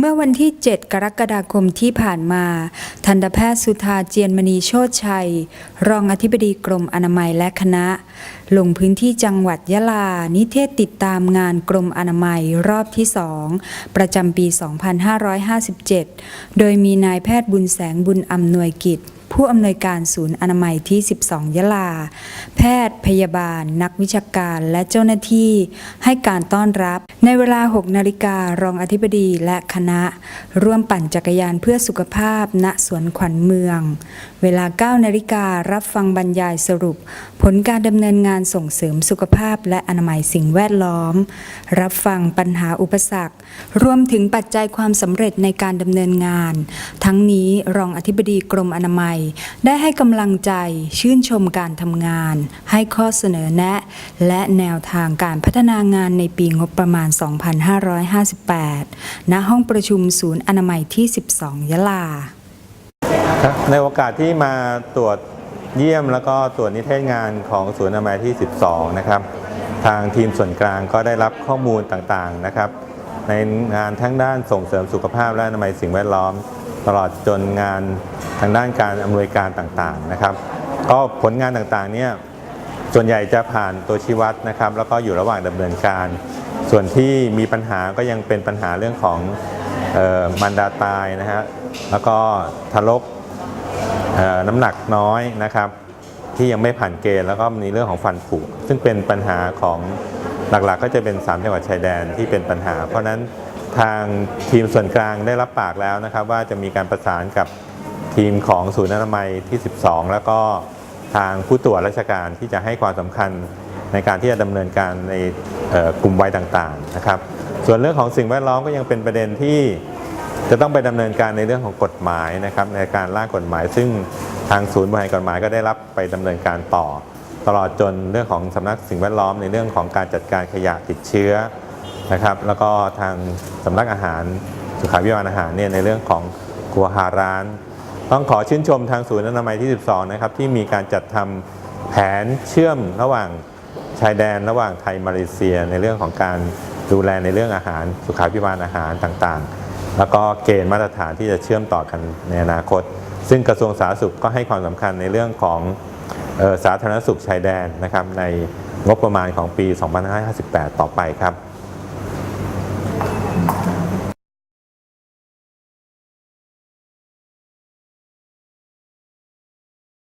เมื่อวันที่ 7 กรกฎาคมที่ผ่านมา ทันตแพทย์สุธาเจียนมณีโชตชัย รองอธิบดีกรมอนามัยและคณะ ลงพื้นที่จังหวัดยะลา นิเทศติดตามงานกรมอนามัยรอบที่2ประจำปี 2557 โดยมีนายแพทย์บุญแสงบุญอำนวยกิจ ผู้อำนวยการศูนย์อนามัยที่ 12 ยะลา แพทย์ พยาบาล นักวิชาการและเจ้าหน้าที่ ให้การต้อนรับ ในเวลา 6 นาฬิการองอธิบดีและคณะ ร่วมปั่นจักรยานเพื่อสุขภาพ ณสวนขวัญเมือง เวลา 9 นาฬิการับฟังบรรยายสรุป ผลการดำเนินงานส่งเสริมสุขภาพและอนามัยสิ่งแวดล้อม รับฟังปัญหาอุปสรรค รวมถึงปัจจัยความสำเร็จในการดำเนินงาน ทั้งนี้รองอธิบดีกรมอนามัยได้ให้กำลังใจชื่นชมการทำงาน ให้ข้อเสนอแนะ และแนวทางการพัฒนางานในปีงบประมาณ 2558 ณ ห้องประชุมศูนย์อนามัยที่ 12 ยะลา ในโอกาสที่มาตรวจเยี่ยมแล้วก็ตรวจนิเทศงานของศูนย์อนามัยที่ 12 นะครับ ทางทีมส่วนกลางก็ได้รับข้อมูลต่างๆนะครับในงานทั้งด้านส่งเสริมสุขภาพและอนามัยสิ่งแวดล้อม ตลอดจนงาน ทางด้านการอำนวยการต่างๆนะครับ ก็ผลงานต่างๆเนี่ยส่วนใหญ่จะผ่านตัวชี้วัดนะครับ แล้วก็อยู่ระหว่างดำเนินการ ส่วนที่มีปัญหาก็ยังเป็นปัญหาเรื่องของออมันดาตายนะฮะแล้วก็ทารกน้ำหนักน้อยนะครับ ที่ยังไม่ผ่านเกณฑ์แล้วก็มีเรื่องของฟันผุซึ่งเป็นปัญหาของหลักๆ ก็จะเป็น 3 จังหวัดชายแดนที่เป็นปัญหา เพราะฉะนั้นทางทีมส่วนกลางได้รับปากแล้วนะครับ ว่าจะมีการประสานกับ ทีมของศูนย์อนามัยที่ 12 แล้วก็ทางผู้ตรวจราชการที่จะให้ความสำคัญในการที่จะดำเนินการในกลุ่มวัยต่างๆนะครับ ส่วนเรื่องของสิ่งแวดล้อมก็ยังเป็นประเด็นที่จะต้องไปดำเนินการในเรื่องของกฎหมายนะครับในการร่างกฎหมาย ซึ่งทางศูนย์บริหารกฎหมายก็ได้รับไปดำเนินการต่อ ตลอดจนเรื่องของสำนักสิ่งแวดล้อมในเรื่องของการจัดการขยะติดเชื้อนะครับ แล้วก็ทางสำนักอาหารสุขาพิบาลอาหารเนี่ยในเรื่องของครัวหาร้าน ต้องขอชื่นชมทางศูนย์อนามัยที่ 12 นะครับ ที่มีการจัดทำแผนเชื่อมระหว่างชายแดนระหว่างไทยมาเลเซีย ในเรื่องของการดูแลในเรื่องอาหาร สุขาพิบาลอาหารต่างๆ แล้วก็เกณฑ์มาตรฐานที่จะเชื่อมต่อกันในอนาคต ซึ่งกระทรวงสาธารณสุขก็ให้ความสำคัญในเรื่องของออสาธารณสุขชายแดนนะครับในงบประมาณของปี 2558 ต่อไปครับ